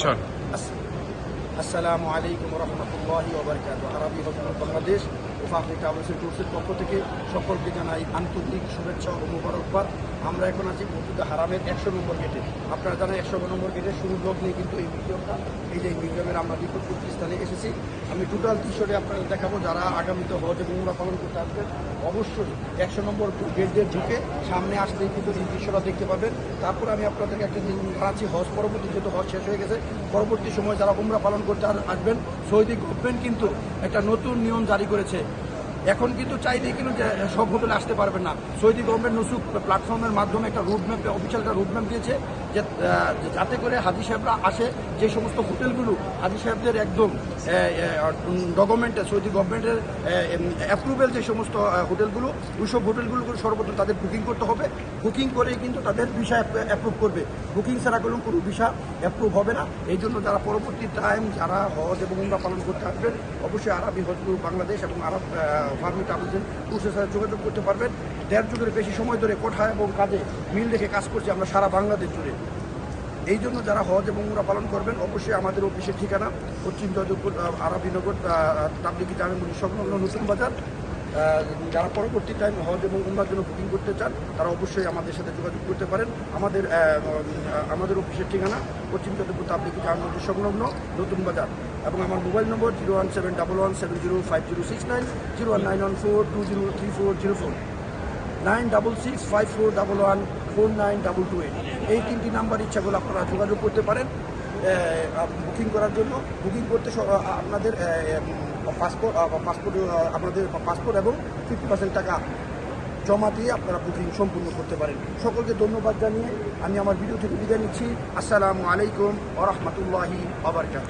Action আস- আসসালামু আলাইকুম রহমতুল্লাহ ওবরকাত আরবি হজরত বাংলাদেশ ওফাকরি ট্রাভেলস ট্যুরসের পক্ষ থেকে সকলকে জানাই আন্তরিক শুভেচ্ছা ও মুবারকবাদ। আমরা এখন আছি মসজিদে হারামের একশো নম্বর গেটে। আপনারা জানেন একশো নম্বর গেটে শুরু লগ্নে কিন্তু এই মিউজিয়ামটা এই যে মিউজিয়ামের আমরা নিকটবর্তী স্থানে এসেছি। আমি টোটাল দৃশ্যটি আপনাদের দেখাবো যারা আগামীতে হজ এবং পালন করতে আসবেন। অবশ্যই একশো নম্বর গেট দিয়ে ঢুকে সামনে আসলেই কিন্তু এই দৃশ্যটা দেখতে পাবেন। তারপর আমি আপনাদেরকে একটা জিনিস জানাচ্ছি হজ। পরবর্তী যেহেতু হজ শেষ হয়ে গেছে, পরবর্তী সময় যারা উমরা পালন করতে আসবেন, সৌদি গভর্নমেন্ট কিন্তু একটা নতুন নিয়ম জারি করেছে। এখন কিন্তু চাইলেই কিন্তু সব হোটেলে আসতে পারবেন না। সৌদি গভর্নমেন্ট নুসুক প্ল্যাটফর্মের মাধ্যমে একটা রুটম্যাপ অফিসিয়াল একটা রুটম্যাপ দিয়েছে। যাতে করে হাজি সাহেবরা আসে, যে সমস্ত হোটেলগুলো হাজি সাহেবদের একদম ডকুমেন্টে, সৌদি গভর্নমেন্টের অ্যাপ্রুভেল যে সমস্ত হোটেলগুলো ওইসব হোটেলগুলো সর্বত্র তাদের বুকিং করতে হবে। বুকিং করেই কিন্তু তাদের ভিসা অ্যাপ্রুভ করবে। বুকিং ছাড়া কোনো কোনো ভিসা অ্যাপ্রুভ হবে না। এই জন্য যারা পরবর্তী টাইম যারা হজ এবং উমরা পালন করতে আসবেন, অবশ্যই আরবি হজ বাংলাদেশ এবং আরব ফার্মি ট্রাভেলসের ট্যুরসের সাথে যোগাযোগ করতে পারবেন। দেড় যুগের বেশি সময় ধরে কোঠা এবং কাজে মিল রেখে কাজ করছি আমরা সারা বাংলাদেশ জুড়ে। এই জন্য যারা হজ এবং উমরা পালন করবেন, অবশ্যই আমাদের অফিসের ঠিকানা পশ্চিম যাদবপুর আরবিনগর তাবলিগি জামিন সংলগ্ন নতুন বাজার। যারা পরবর্তী টাইম হজ এবং উমরার জন্য বুকিং করতে চান, তারা অবশ্যই আমাদের সাথে যোগাযোগ করতে পারেন। আমাদের আমাদের অফিসের ঠিকানা পশ্চিম যাদবপুর তাবলিগি জামিন সংলগ্ন নতুন বাজার। এবং আমার mobile number zero one seven double one seven zero five zero six nine, zero one nine one four two zero three four zero four. Nine double six five four double one four nine double two eight. এই তিনটি number ইচ্ছা করলে আপনারা যোগাযোগ করতে পারেন। Booking করার জন্য। বুকিং করতে আপনাদের পাসপোর্ট পাসপোর্ট আপনাদের পাসপোর্ট এবং ফিফটি পার্সেন্ট টাকা জমা দিয়ে আপনারা বুকিং সম্পূর্ণ করতে পারেন। সকলকে ধন্যবাদ জানিয়ে আমি আমার ভিডিও থেকে বিদায় নিচ্ছি। আসসালামু আলাইকুম ওরহমতুল্লাহি আবরকাত